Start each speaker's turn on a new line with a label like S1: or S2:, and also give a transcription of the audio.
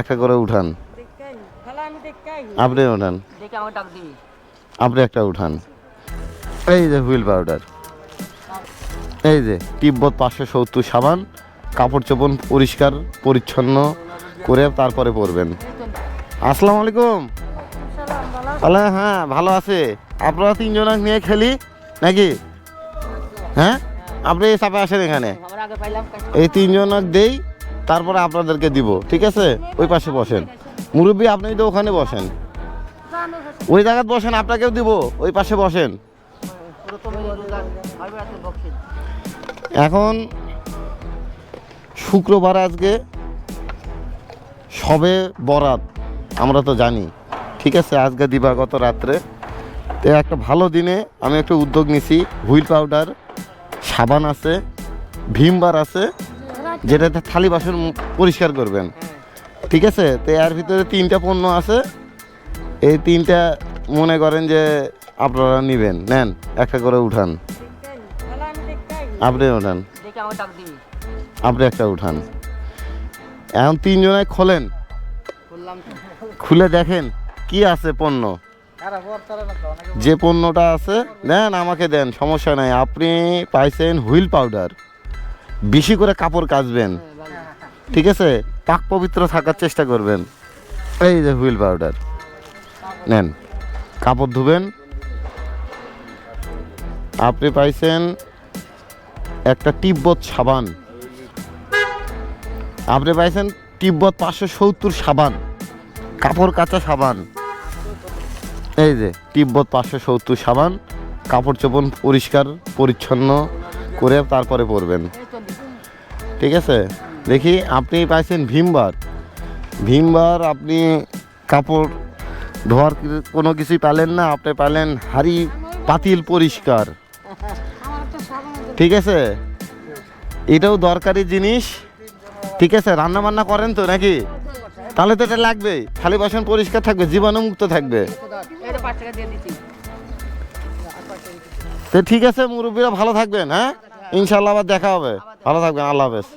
S1: একটা করে উঠান। আপনি উঠান। আপনি একটা উঠান। এই যে হুইল পাউডার। এই যে তিব্বত পাঁচশো সত্তর সাবান কাপড় চোপড় পরিষ্কার পরিচ্ছন্ন করে তারপরে পরবেন। আসসালামু আলাইকুম। তাহলে হ্যাঁ ভালো আছে। আপনারা তিনজন নিয়ে খেলি নাকি? হ্যাঁ? আপনি এই চাপে আসেন এখানে।
S2: আমরা আগে পাইলাম।
S1: এই তিনজন দেই। তারপরে আপনাদেরকে দিব, ঠিক আছে? ওই পাশে বসেন। মুরব্বী, আপনি তো ওখানে বসেন। ওই জায়গায় বসেন, আপনাকেও দিব, ওই পাশে বসেন। এখন শুক্রবার আজকে, সবে বরাত, আমরা তো জানি, ঠিক আছে? আজকে দিবাগত রাত্রে। তো একটা ভালো দিনে আমি একটা উদ্যোগ নিছি, হুইল পাউডার, সাবান আছে ভীমবার আছে যেটাতে থালি বাসন পরিষ্কার করবেন। ঠিক আছে? তো এর ভিতরে তিনটা পণ্য আছে। এই তিনটা মনে করেন যে আপনারা নেবেন। নেন, একটা করে উঠান। আপনি উঠান। আপনি একটা উঠান। এখন তিনজনে খোলেন। খুলে দেখেন কি আছে পণ্য। যে পণ্যটা আছে দেন আমাকে দেন, সমস্যা নাই। আপনি পাইছেন হুইল পাউডার। বেশি করে কাপড় কাচবেন। ঠিক আছে? পাক পবিত্র থাকার চেষ্টা করবেন। এই যে হুইল পাউডার। নেন, কাপড় ধুবেন। আপনি পাইছেন একটা তিব্বত সাবান। আপনি পাইছেন তিব্বত পাঁচশো সত্তর সাবান। কাপড় কাচা সাবান। এই যে, তিব্বত পাঁচশো সত্তর সাবান। কাপড় চোপড় পরিষ্কার, পরিচ্ছন্ন করে তারপরে পরবেন। ঠিক আছে? দেখি, আপনি পাইছেন ভীমবার। ভীমবার আপনি কাপড় ধোয়ার কোনো কিছুই পেলেন না, আপনি পেলেন হাড়ি পাতিল পরিষ্কার। ঠিক আছে? এটাও দরকারি জিনিস। ঠিক আছে রান্না বান্না করেন তো নাকি? তাহলে তো এটা লাগবেই। থালি বাসন পরিষ্কার থাকবে, জীবাণুমুক্ত থাকবে। তো ঠিক আছে, মুরব্বীরা ভালো থাকবেন হ্যাঁ? ইনশাল্লাহ আবার দেখা হবে। ভালো থাকবেন আল্লাহ হাফেজ।